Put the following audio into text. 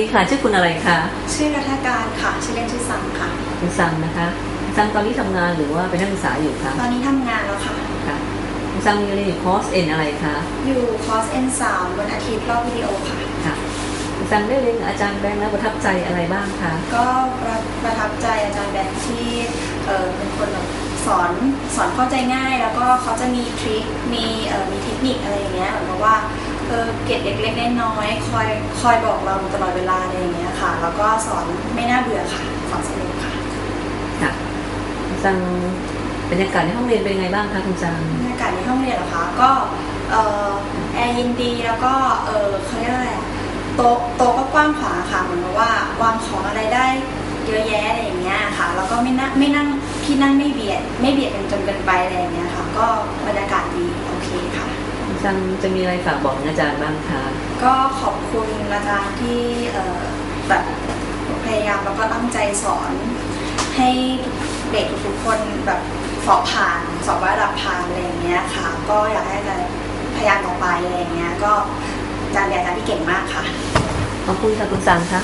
นี่ค่ะชื่อคุณอะไรคะชื่อรัฐการค่ะชื่อเล่นชื่อซังค่ะคุณซังนะคะคุณซังตอนนี้ทำงานหรือว่าเป็นนักศึกษาอยู่คะตอนนี้ทำงานแล้วค่ะค่ะคุณซังเรียนอยู่คอร์สเอ็นอะไรคะอยู่คอร์ส N3 วันอาทิตย์รอบวิดีโอค่ะค่ะคุณซังได้เรียนกับอาจารย์แบงค์แล้วประทับใจอะไรบ้างคะก็ประประทับใจอาจารย์แบงค์ที่เออเป็นคนแบบสอนสอนเข้าใจง่าย แล้วก็เขาจะมีทริคมีเออมีเทคนิคอะไรอย่างเงี้ยเหมือนกับว่าเออเกร็ดเล็กๆน้อยๆคอยคอยบอกเราตลอดเวลาอะไรอย่างเงี้ยค่ะ แล้วก็สอนไม่น่าเบื่อค่ะ สอนสนุกค่ะค่ะคุณซังบรรยากาศในห้องเรียนเป็นยังไงบ้างคะคุณซังบรรยากาศในห้องเรียนเหรอคะก็เอ่อแอร์เย็นดีแล้วก็เออเขาเรียกว่าอะไรอะโต๊ะโต๊ะก็กว้างขวางค่ะเหมือนกับว่าวางของอะไรได้เยอะแยะอะไรอย่างเงี้ยค่ะ แล้วก็ไม่นั่งไม่นั่งที่นั่งไม่เบียด ไม่เบียดกันจนเกินไปอะไรอย่างเงี้ยค่ะ ก็บรรยากาศดีโอเคค่ะ คุณซังจะมีอะไรฝากบอกอาจารย์บ้างคะก็ขอบคุณอาจารย์ที่แบบพยายามแล้วก็ตั้งใจสอนให้เด็กทุกคนแบบสอบผ่านสอบระดับผ่านอะไรอย่างเงี้ยค่ะ ก็อยากให้อาจารย์พยายามต่อไปอะไรอย่างเงี้ยก็อาจารย์เป็นอาจารย์ที่เก่งมากค่ะขอบคุณค่ะคุณซังคะ